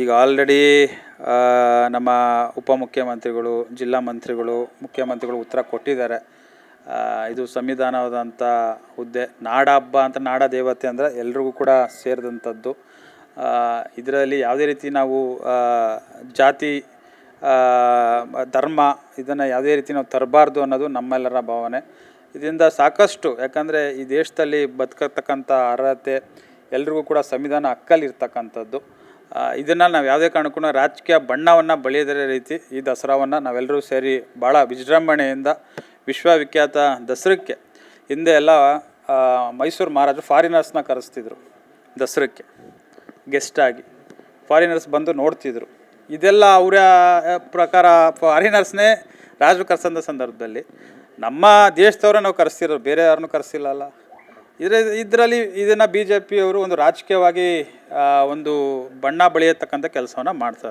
ಈಗ ಆಲ್ರೆಡಿ ನಮ್ಮ ಉಪಮುಖ್ಯಮಂತ್ರಿಗಳು, ಜಿಲ್ಲಾ ಮಂತ್ರಿಗಳು, ಮುಖ್ಯಮಂತ್ರಿಗಳು ಉತ್ತರ ಕೊಟ್ಟಿದ್ದಾರೆ. ಇದು ಸಂವಿಧಾನವಾದಂಥ ಹುದ್ದೆ. ನಾಡ ಹಬ್ಬ ಅಂತ ನಾಡ ದೇವತೆ ಅಂದರೆ ಎಲ್ರಿಗೂ ಕೂಡ ಸೇರಿದಂಥದ್ದು ಇದರಲ್ಲಿ ಯಾವುದೇ ರೀತಿ ನಾವು ಜಾತಿ ಧರ್ಮ ಇದನ್ನು ಯಾವುದೇ ರೀತಿ ನಾವು ತರಬಾರ್ದು ಅನ್ನೋದು ನಮ್ಮೆಲ್ಲರ ಭಾವನೆ. ಇದರಿಂದ ಸಾಕಷ್ಟು, ಯಾಕಂದರೆ ಈ ದೇಶದಲ್ಲಿ ಬದುಕತಕ್ಕಂಥ ಅರ್ಹತೆ ಎಲ್ರಿಗೂ ಕೂಡ ಸಂವಿಧಾನ ಹಕ್ಕಲ್ಲಿರ್ತಕ್ಕಂಥದ್ದು ಇದನ್ನು ನಾವು ಯಾವುದೇ ಕಾರಣಕ್ಕೂ ರಾಜಕೀಯ ಬಣ್ಣವನ್ನು ಬಳಿಯದ ರೀತಿ ಈ ದಸರಾವನ್ನು ನಾವೆಲ್ಲರೂ ಸೇರಿ ಭಾಳ ವಿಜೃಂಭಣೆಯಿಂದ ವಿಶ್ವವಿಖ್ಯಾತ ದಸರಕ್ಕೆ ಹಿಂದೆ ಎಲ್ಲ ಮೈಸೂರು ಮಹಾರಾಜರು ಫಾರಿನರ್ಸ್ನ ಕರೆಸ್ತಿದ್ರು ದಸರಕ್ಕೆ ಗೆಸ್ಟಾಗಿ ಫಾರಿನರ್ಸ್ ಬಂದು ನೋಡ್ತಿದ್ರು. ಇದೆಲ್ಲ ಅವರ ಪ್ರಕಾರ ಫಾರಿನರ್ಸ್ನೇ ರಾಜರು ಕರೆಸಂದ ಸಂದರ್ಭದಲ್ಲಿ ನಮ್ಮ ದೇಶದವ್ರೆ ನಾವು ಕರೆಸ್ತಿರೋ ಬೇರೆ ಯಾರನ್ನೂ ಕರೆಸಿಲ್ಲಲ್ಲ. ಇದ್ರ ಇದರಲ್ಲಿ ಇದನ್ನು ಬಿ ಜೆ ಪಿಯವರು ಒಂದು ರಾಜಕೀಯವಾಗಿ ಒಂದು ಬಣ್ಣ ಬಳಿಯತಕ್ಕಂಥ ಕೆಲಸವನ್ನು ಮಾಡ್ತಾ